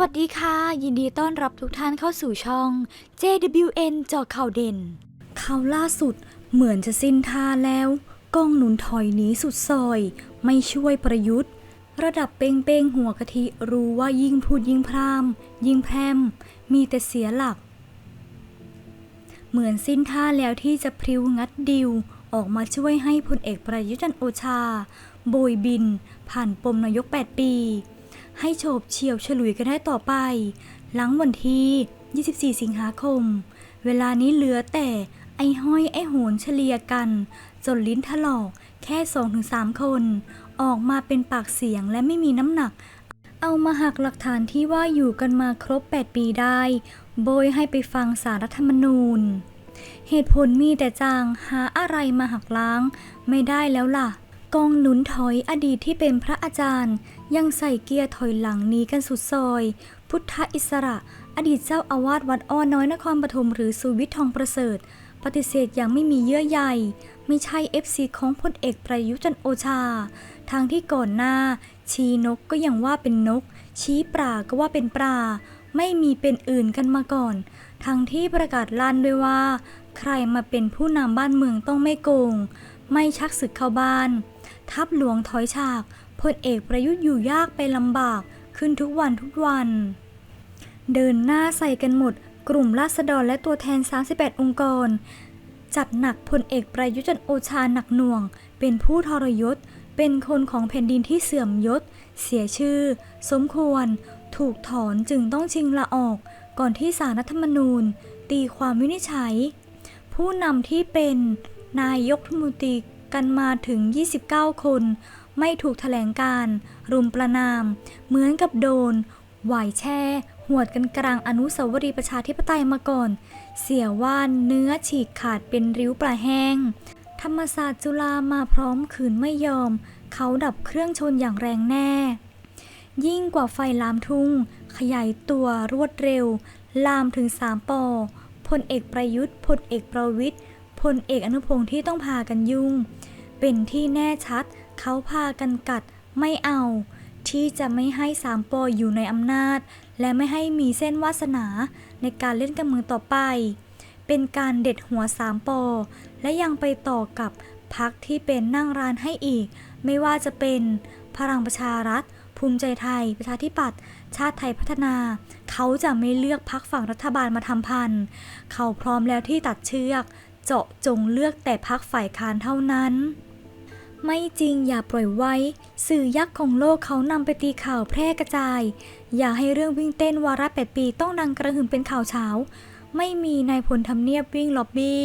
วัสดีค่ะ ยินดีต้อนรับทุกท่านเข้าสู่ช่อง JWN จอข่าวเด่น ข่าวล่าสุดเหมือนจะสิ้นท่าแล้วกองหนุนถอยหนีสุดซอย ไม่ช่วยประยุทธ์ ระดับเป้งเป้งๆหัวกะทิรู้ว่ายิ่งพูดยิ่งพรามยิ่งแพรมมีแต่เสียหลัก เหมือนสิ้นท่าแล้วที่จะพริ้วงัดดิว ออกมาช่วยให้พลเอกประยุทธ์จันโอชา โบยบิน ผ่านปมนายก 8 ปี ให้โฉบเฉี่ยวฉลุยกันได้ต่อไป หลังวันที่ 24 สิงหาคม เวลานี้เหลือแต่ไอ้ห้อยไอ้โหนเฉลียกัน จนลิ้นถลอกแค่ 2-3 คน ออกมาเป็นปากเสียงและไม่มีน้ำหนัก เอามาหักหลักฐานที่ว่าอยู่กันมาครบ 8 ปีได้ โบยให้ไปฟังสารรัฐธรรมนูญ เหตุผลมีแต่จางหาอะไรมาหักล้างไม่ได้แล้วล่ะ กองหนุนถอยอดีตที่เป็นพระอาจารย์ ยังใส่เกียร์ถอยหลังนีกันสุดซอย พุทธอิสระ อดีตเจ้าอาวาสวัดอ้อน้อยนครปฐมหรือสุวิทย์ทองประเสริฐ ปฏิเสธอย่างไม่มีเยื่อใยไม่ใช่เอฟซีของพลเอกประยุจันโอชา ทางที่ก่อนหน้า ชี้นกก็ยังว่าเป็นนก ชี้ปลาก็ว่าเป็นปลาไม่มีเป็นอื่นกันมาก่อน ทั้งที่ประกาศลั่นด้วยว่า ใครมาเป็นผู้นำบ้านเมืองต้องไม่โกง ไม่ชักศึกเข้าบ้าน ทัพหลวงถอยฉากพลเอกประยุทธ์อยู่ยากไปลำบากขึ้นทุกวันทุกวัน เดินหน้าใส่กันหมด กลุ่มราษฎรและตัวแทน 38 องค์กร จัดหนักพลเอกประยุทธ์จันโอชาหนักหน่วง เป็นผู้ทรยศ เป็นคนของแผ่นดินที่เสื่อมยศ เสียชื่อ สมควร ถูกถอนจึงต้องชิงละออก ก่อนที่สารรัฐธรรมนูญ ตีความวินิจฉัย ผู้นำที่เป็นนายกรัฐมนตรี กันมาถึง 29 คน ไม่ถูกแถลงการณ์รุมประนาม เหมือนกับโดนหวายแช่ หวดกันกลางอนุสาวรีย์ประชาธิปไตยมาก่อน เสียว่านเนื้อฉีกขาดเป็นริ้วปลาแห้ง ธรรมศาสตร์จุฬามาพร้อมขืนไม่ยอม เขาดับเครื่องชนอย่างแรงแน่ ยิ่งกว่าไฟลามทุ่ง ขยายตัวรวดเร็ว ลามถึงสามปอพลเอกประยุทธ์พลเอกประวิทย์พลเอกอนุพงศ์ที่ต้องพากันยุ่ง เป็นที่แน่ชัด เขาพากันกัดไม่เอา ที่จะไม่ให้สามปออยู่ในอำนาจ และไม่ให้มีเส้นวาสนาในการเล่นการเมืองต่อไป เป็นการเด็ดหัวสามปอ และยังไปต่อกับพักที่เป็นนั่งร้านให้อีก ไม่ว่าจะเป็นพลังประชารัฐ ภูมิใจไทย ประชาธิปัตย์ชาติไทยพัฒนา เขาจะไม่เลือกพักฝั่งรัฐบาลมาทำพัน เขาพร้อมแล้วที่ตัดเชือก เจาะจงเลือกแต่พักฝ่ายค้านเท่านั้น ไม่จริงอย่าปล่อยไว้ สื่อยักษ์ของโลกเขานำไปตีข่าวแพร่กระจาย อย่าให้เรื่องวิ่งเต้นวาระแปดปีต้องดังกระหึ่มเป็นข่าวเช้า ไม่มีนายพลทำเนียบวิ่งล็อบบี้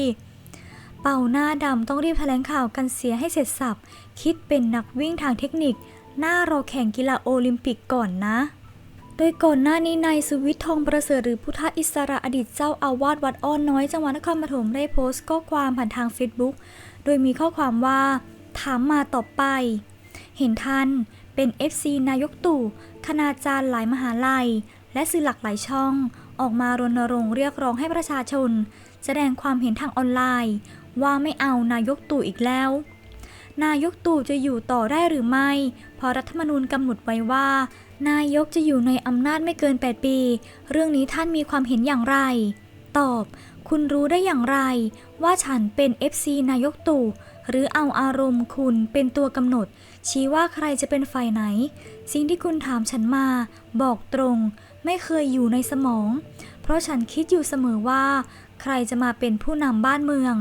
เป่าหน้าดำต้องรีบแถลงข่าวกันเสียให้เสร็จสับ คิดเป็นนักวิ่งทางเทคนิค หน้ารอแข่งกีฬาโอลิมปิกก่อนนะ โดยก่อนหน้านี้นายสุวิทย์ทองประเสริฐหรือพุทธอิสระอดีตเจ้าอาวาสวัดอ้อนน้อยจังหวัดนครปฐมได้โพสต์ข้อความผ่านทาง Facebook โดยมีข้อความว่า ถามมาต่อไป เห็นท่านเป็น FC นายกตู่คณาจารย์หลายมหาลัย และสื่อหลักหลายช่อง ออกมารณรงค์เรียกร้องให้ประชาชน แสดงความเห็นทางออนไลน์ ว่าไม่เอานายกตู่อีกแล้วนายกตู่จะอยู่ต่อได้หรือไม่ เพราะรัฐธรรมนูญกำหนดไว้ว่า นายกจะอยู่ในอำนาจไม่เกิน 8 ปี เรื่องนี้ท่านมีความเห็นอย่างไร ตอบ คุณรู้ได้อย่างไร ว่าฉันเป็น FC นายกตู่ หรือเอาอารมณ์คุณเป็นตัวกำหนด ชี้ว่าใครจะเป็นฝ่ายไหน สิ่งที่คุณถามฉันมา บอกตรง ไม่เคยอยู่ในสมอง เพราะฉันคิดอยู่เสมอว่า ใครจะมาเป็นผู้นำบ้านเมือง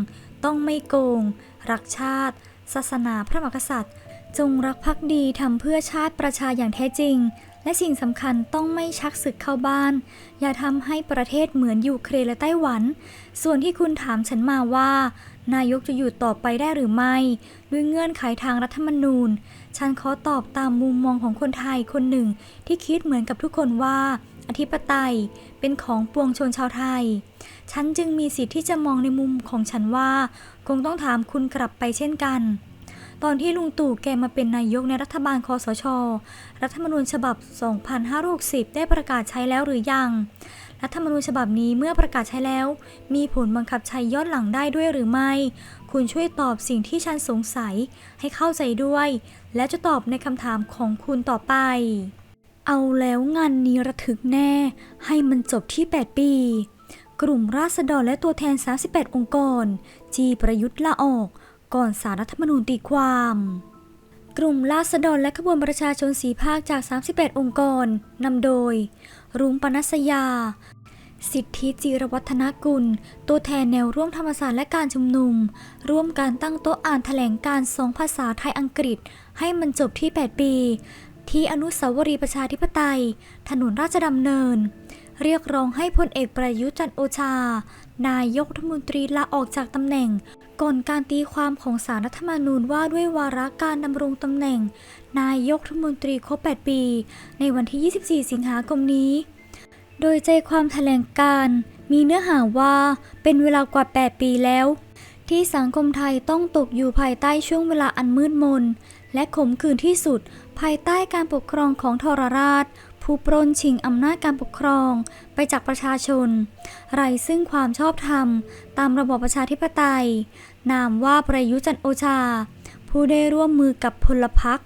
ต้องไม่โกง รักชาติ ศาสนาพระมหากษัตริย์จงรักภักดีทำเพื่อชาติประชาอย่างแท้จริง และสิ่งสำคัญต้องไม่ชักศึกเข้าบ้าน อย่าทำให้ประเทศเหมือนยูเครนและไต้หวัน ส่วนที่คุณถามฉันมาว่า นายกจะอยู่ต่อไปได้หรือไม่ ด้วยเงื่อนไขทางรัฐธรรมนูญ ฉันขอตอบตามมุมมองของคนไทยคนหนึ่ง ที่คิดเหมือนกับทุกคนว่า อธิปไตยเป็นของปวงชนชาวไทย ฉันจึงมีสิทธิ์ที่จะมองในมุมของฉันว่า คงต้องถามคุณกลับไปเช่นกัน ตอนที่ลุงตู่แกมาเป็นนายกในรัฐบาลคอสช รัฐธรรมนูญฉบับ 2560 ได้ประกาศใช้แล้วหรือยัง รัฐธรรมนูญฉบับนี้เมื่อประกาศใช้แล้ว มีผลบังคับใช้ย้อนหลังได้ด้วยหรือไม่ คุณช่วยตอบสิ่งที่ฉันสงสัยให้เข้าใจด้วย และจะตอบในคำถามของคุณต่อไปเอาแล้วงานนี้ระทึกแน่ ให้มันจบที่ 8 ปี กลุ่มราษฎรและตัวแทน 38 องค์กร จีประยุทธ์ลาออก ก่อนสารรัฐธรรมนูญตีความ กลุ่มราษฎรและขบวนประชาชนสีภาคจาก38องค์กรนำโดย รุ้งปนัสยา สิทธิจิรวัฒนกุล ตัวแทนแนวร่วมธรรมศาสตร์และการชุมนุม ร่วมการตั้งโต๊ะอ่านแถลงการสองภาษาไทยอังกฤษ ให้มันจบที่ 8 ปี ที่อนุสาวรีย์ประชาธิปไตย ถนนราชดำเนิน เรียกร้องให้พลเอกประยุจันโอชา นายกรัฐมนตรีลาออกจากตำแหน่ง ก่อนการตีความของสารรัฐธรรมนูญว่าด้วยวาระการดำรงตำแหน่ง นายกรัฐมนตรีครบ 8 ปี ในวันที่ 24 สิงหาคมนี้ โดยใจความแถลงการมีเนื้อหาว่าเป็นเวลากว่า 8 ปีแล้ว ที่สังคมไทยต้องตกอยู่ภายใต้ช่วงเวลาอันมืดมน และขมขื่นที่สุด ภายใต้การปกครองของทรราช ผู้ปรนชิงอำนาจการปกครองไปจากประชาชน ไรซึ่งความชอบธรรม ตามระบอบประชาธิปไตย นามว่าประยุจันโอชา ผู้ได้ร่วมมือกับพลพรรค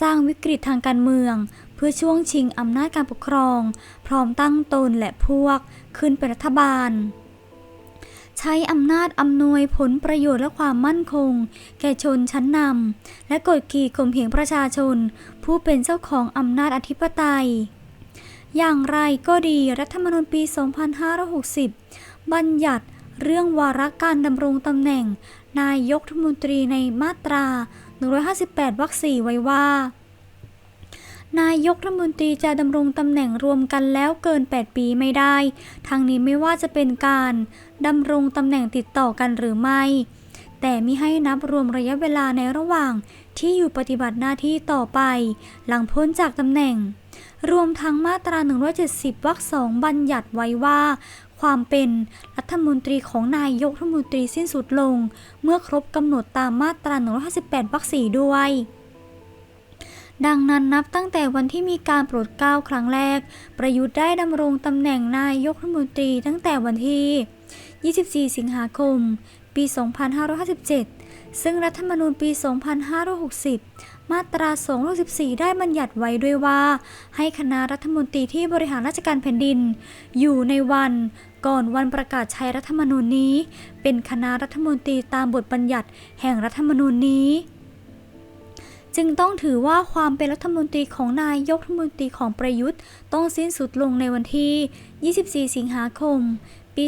สร้างวิกฤตทางการเมือง เพื่อช่วงชิงอำนาจการปกครอง พร้อมตั้งตนและพวกขึ้นเป็นรัฐบาลใช้อำนาจอำนวยผลประโยชน์และความมั่นคง แก่ชนชั้นนำและกดขี่ข่มเหงประชาชน ผู้เป็นเจ้าของอำนาจอธิปไตย อย่างไรก็ดีรัฐธรรมนูญปี 2560 บัญญัติเรื่องวาระการดำรงตำแหน่ง นายกรัฐมนตรีในมาตรา 158 วรรค 4 ไว้ว่า นายกรัฐมนตรีจะดำรงตำแหน่งรวมกันแล้วเกิน 8 ปีไม่ได้ ทั้งนี้ไม่ว่าจะเป็นการดำรงตำแหน่งติดต่อกันหรือไม่ แต่มิให้นับรวมระยะเวลาในระหว่างที่อยู่ปฏิบัติหน้าที่ต่อไป หลังพ้นจากตำแหน่ง รวมทั้งมาตรา 170 วรรคสองบัญญัติไว้ว่า ความเป็นรัฐมนตรีของนายกรัฐมนตรีสิ้นสุดลง เมื่อครบกำหนดตามมาตรา 158 วรรคสี่ด้วย ดังนั้นนับตั้งแต่วันที่มีการโปรดเกล้าครั้งแรก ประยุทธ์ได้ดำรงตำแหน่งนายกรัฐมนตรีตั้งแต่วันที่ 24 สิงหาคม ปี 2557ซึ่งรัฐธรรมนูญปี 2560 มาตรา214 ได้บัญญัติไว้ด้วยว่า ให้คณะรัฐมนตรีที่บริหารราชการแผ่นดิน อยู่ในวันก่อนวันประกาศใช้รัฐธรรมนูญนี้ เป็นคณะรัฐมนตรีตามบทบัญญัติแห่งรัฐธรรมนูญนี้ จึงต้องถือว่าความเป็นรัฐมนตรีของนายกรัฐมนตรีของประยุทธ์ ต้องสิ้นสุดลงในวันที่ 24 สิงหาคม ปี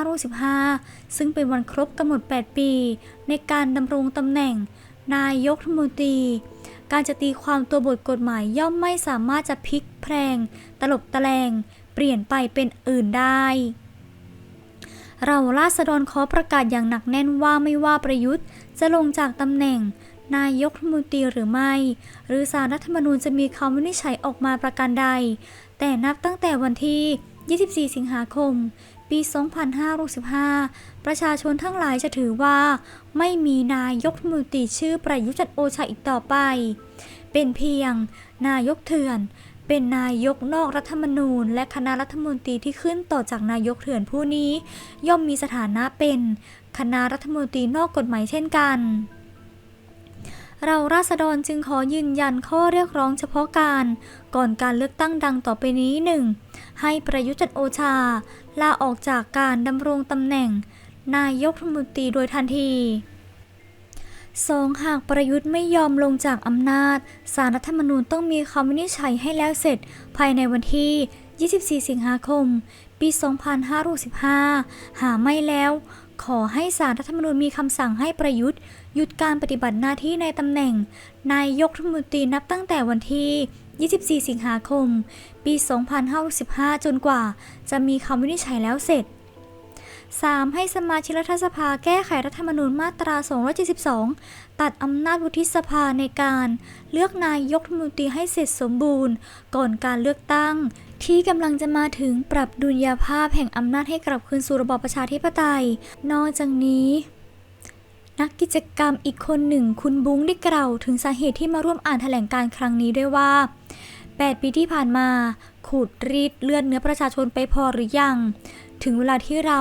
2515 ซึ่งเป็นวันครบกำหนด 8 ปี ในการดำรงตำแหน่ง นายกรัฐมนตรี การจะตีความตัวบทกฎหมายย่อมไม่สามารถจะพลิกแพลง ตลบตะแลง เปลี่ยนไปเป็นอื่นได้ เราราษฎรขอประกาศอย่างหนักแน่นว่าไม่ว่าประยุทธ์ จะลงจากตำแหน่ง นายกรัฐมนตรีหรือไม่ หรือสารรัฐธรรมนูญจะมีคำวินิจฉัยออกมาประการใด แต่นับตั้งแต่วันที่ 24 สิงหาคม ปี 2565 ประชาชนทั้งหลายจะถือว่า ไม่มีนายกมนตรีชื่อประยุจันโอชาอีกต่อไป เป็นเพียง นายกเถื่อน เป็นนายกนอกรัฐธรรมนูญ และคณะรัฐมนตรีที่ขึ้นต่อจากนายกเถื่อนผู้นี้ ย่อมมีสถานะเป็นคณะรัฐมนตรีนอกกฎหมายเช่นกันเราราษฎรจึงขอยืนยันข้อเรียกร้องเฉพาะการ ก่อนการเลือกตั้งดังต่อไปนี้หนึ่ง ให้ประยุทธ์จันโอชา ลาออกจากการดำรงตำแหน่ง นายกรัฐมนตรีโดยทันที 2. หากประยุทธ์ไม่ยอมลงจากอำนาจ สารรัฐธรรมนูญต้องมีคำวินิจฉัยให้แล้วเสร็จภายในวันที่ 24 สิงหาคม ปี 2565 หาไม่แล้ว ขอให้สารรัฐธรรมนูญมีคำสั่งให้ประยุทธ์ หยุดการปฏิบัติหน้าที่ในตำแหน่ง นายกรัฐมนตรีนับตั้งแต่วันที่ 24 สิงหาคม ปี 2565 จนกว่า จะมีคำวินิจฉัยแล้วเสร็จ 3. ให้สมาชิกรัฐสภาแก้ไขรัฐธรรมนูญมาตรา 272 ตัดอำนาจวุฒิสภาในการเลือกนายกรัฐมนตรีให้เสร็จสมบูรณ์ ก่อนการเลือกตั้ง ที่กำลังจะมาถึงปรับดุลยภาพแห่งอำนาจให้กลับคืนสู่ระบอบประชาธิปไตย นอกจากนี้นักกิจกรรมอีกคนหนึ่งคุณบุ้งได้กล่าวถึงสาเหตุที่มาร่วมอ่านแถลงการณ์ครั้งนี้ด้วยว่า 8 ปีที่ผ่านมา ขูดรีดเลือดเนื้อประชาชนไปพอหรือยัง ถึงเวลาที่เรา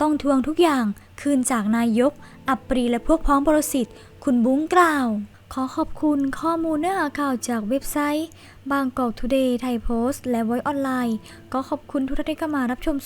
ต้องทวงทุกอย่างคืนจากนายก อัปปรีและพวกพ้องบริสิทธิ์ คุณบุ้งกล่าว ขอขอบคุณข้อมูลเนื้อหาข่าวจากเว็บไซต์ บางกอกทูเดย์ไทยโพสต์ และไว้ออนไลน์ ก็ขอบคุณทุกท่านที่เข้ามารับชม